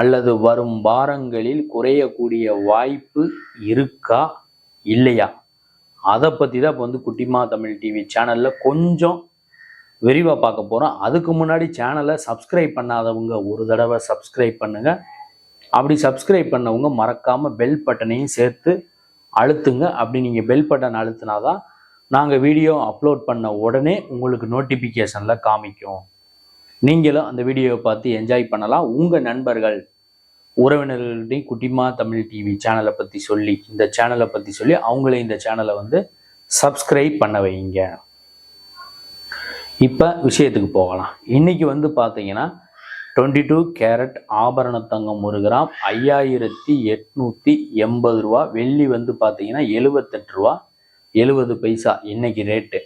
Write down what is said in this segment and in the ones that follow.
அல்லது வரும் வாரங்களில் குறையக்கூடிய வாய்ப்பு இருக்கா? இல்லையா? அதை பற்றி தான் இப்போ வந்து குட்டிமா தமிழ் டிவி சேனலில் கொஞ்சம் விரிவாக பார்க்க போகிறோம் அதுக்கு முன்னாடி சேனலை சப்ஸ்கிரைப் பண்ணாதவங்க ஒரு தடவை சப்ஸ்கிரைப் பண்ணுங்கள் அப்படி சப்ஸ்கிரைப் பண்ணவங்க மறக்காமல் பெல் பட்டனையும் சேர்த்து அழுத்துங்க. அப்படி நீங்கள் பெல் பட்டன் அழுத்தினாதான் நாங்கள் வீடியோ அப்லோட் பண்ண உடனே உங்களுக்கு நோட்டிஃபிகேஷனில் காமிக்கும். நீங்களும் அந்த வீடியோவை பார்த்து என்ஜாய் பண்ணலாம். உங்கள் நண்பர்கள் உறவினர்கள்டையும் குட்டிமா தமிழ் டிவி சேனலை பற்றி சொல்லி இந்த சேனலை பற்றி சொல்லி அவங்களே இந்த சேனலை வந்து சப்ஸ்கிரைப் பண்ண வைங்க. இப்போ விஷயத்துக்கு போகலாம். இன்னைக்கு வந்து பார்த்தீங்கன்னா டுவெண்ட்டி டூ கேரட் ஆபரண தங்கம் ஒரு கிராம் ஐயாயிரத்தி எட்நூற்றி எண்பது ரூபா. வெள்ளி வந்து பார்த்தீங்கன்னா எழுபத்தெட்டு ரூபா. எழுபது பைசா இன்னைக்கு ரேட்டு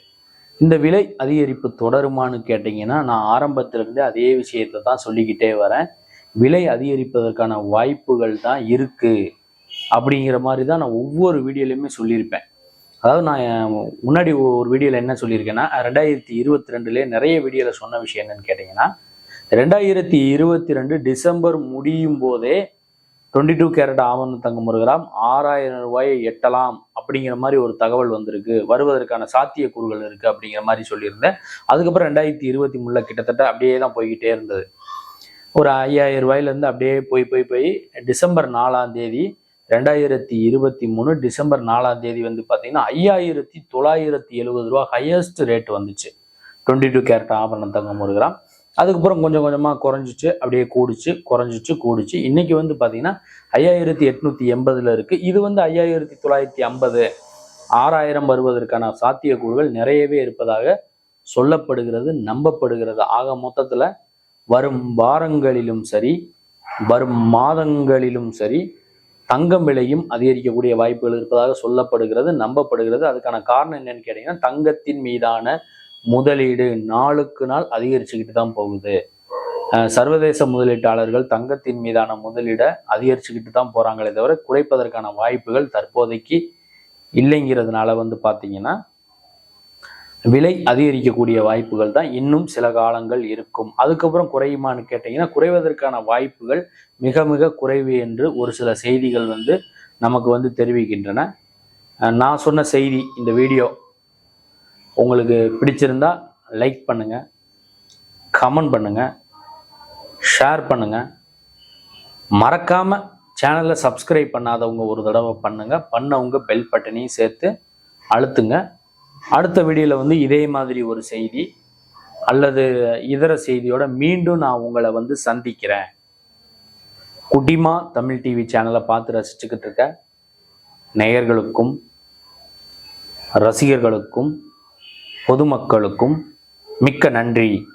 இந்த விலை அதிகரிப்பு தொடருமான்னு கேட்டிங்கன்னா நான் ஆரம்பத்திலிருந்தே அதே விஷயத்தை தான் சொல்லிக்கிட்டே வரேன். விலை அதிகரிப்பதற்கான வாய்ப்புகள் தான் இருக்குது அப்படிங்கிற மாதிரி தான் நான் ஒவ்வொரு வீடியோலையுமே சொல்லியிருப்பேன். அதாவது நான் முன்னாடி ஒரு வீடியோவில் என்ன சொல்லியிருக்கேன்னா ரெண்டாயிரத்தி இருபத்தி ரெண்டுலேயே நிறைய வீடியோவில் சொன்ன விஷயம் என்னன்னு கேட்டிங்கன்னா ரெண்டாயிரத்தி இருபத்தி ரெண்டு டிசம்பர் முடியும் போதே டுவெண்ட்டி டூ கேரட் ஆவண தங்கம் ஒரு கிராம் ஆறாயிரம் ரூபாயை எட்டலாம் அப்படிங்கிற மாதிரி ஒரு தகவல் வந்திருக்கு. வருவதற்கான சாத்தியக்கூறுகள் இருக்கு அப்படிங்கிற மாதிரி சொல்லியிருந்தேன். அதுக்கப்புறம் ரெண்டாயிரத்தி இருபத்தி மூணுல கிட்டத்தட்ட அப்படியே தான் போய்கிட்டே இருந்தது. ஒரு ஐயாயிரம் ரூபாயிலேருந்து அப்படியே போய் போய் போய் டிசம்பர் நாலாம் தேதி ரெண்டாயிரத்தி இருபத்தி மூணு டிசம்பர் நாலாம் தேதி வந்து பார்த்தீங்கன்னா ஐயாயிரத்தி தொள்ளாயிரத்தி எழுபது ரூபா ஹையஸ்ட் ரேட் வந்துச்சு. டுவெண்ட்டி டூ கேரட் ஆபரணம் தங்கம் ஒரு கிராம். அதுக்கப்புறம் கொஞ்சம் கொஞ்சமாக குறைஞ்சிச்சு அப்படியே கூடிச்சு குறைஞ்சிச்சு கூடிச்சு. இன்னைக்கு வந்து பார்த்திங்கன்னா ஐயாயிரத்தி எட்நூத்தி எண்பதுல இருக்கு. இது வந்து ஐயாயிரத்தி தொள்ளாயிரத்தி ஐம்பது ஆறாயிரம் வருவதற்கான சாத்தியக்கூறுகள் நிறையவே இருப்பதாக சொல்லப்படுகிறது நம்பப்படுகிறது. ஆக மொத்தத்தில் வரும் வாரங்களிலும் சரி வரும் மாதங்களிலும் சரி தங்கம் விலையும் அதிகரிக்கக்கூடிய வாய்ப்புகள் இருப்பதாக சொல்லப்படுகிறது நம்பப்படுகிறது. அதுக்கான காரணம் என்னன்னு கேட்டிங்கன்னா தங்கத்தின் மீதான முதலீடு நாளுக்கு நாள் அதிகரிச்சுக்கிட்டு தான் போகுது. சர்வதேச முதலீட்டாளர்கள் தங்கத்தின் மீதான முதலீடை அதிகரிச்சுக்கிட்டு தான் போறாங்களே தவிர குறைப்பதற்கான வாய்ப்புகள் தற்போதைக்கு இல்லைங்கிறதுனால வந்து பார்த்தீங்கன்னா விலை அதிகரிக்கக்கூடிய வாய்ப்புகள் தான் இன்னும் சில காலங்கள் இருக்கும். அதுக்கப்புறம் குறையுமான்னு கேட்டிங்கன்னா குறைவதற்கான வாய்ப்புகள் மிக மிக குறைவு என்று ஒரு சில செய்திகள் வந்து நமக்கு வந்து தெரிவிக்கின்றன. நான் சொன்ன செய்தி இந்த வீடியோ உங்களுக்கு பிடிச்சிருந்தா லைக் பண்ணுங்கள் கமெண்ட் பண்ணுங்கள் ஷேர் பண்ணுங்கள் மறக்காமல் சேனலை சப்ஸ்கிரைப் பண்ணாதவங்க ஒரு தடவை பண்ணுங்கள் பண்ணவங்க பெல் பட்டனையும் சேர்த்து அழுத்துங்க. அடுத்த வீடியோவில் வந்து இதே மாதிரி ஒரு செய்தி அல்லது இதர செய்தியோட மீண்டும் நான் உங்களை வந்து சந்திக்கிறேன். குட்டிமா தமிழ் டிவி சேனலை பார்த்து ரசிச்சுக்கிட்டு இருக்க நேயர்களுக்கும் ரசிகர்களுக்கும் பொதுமக்களுக்கும் மிக்க நன்றி.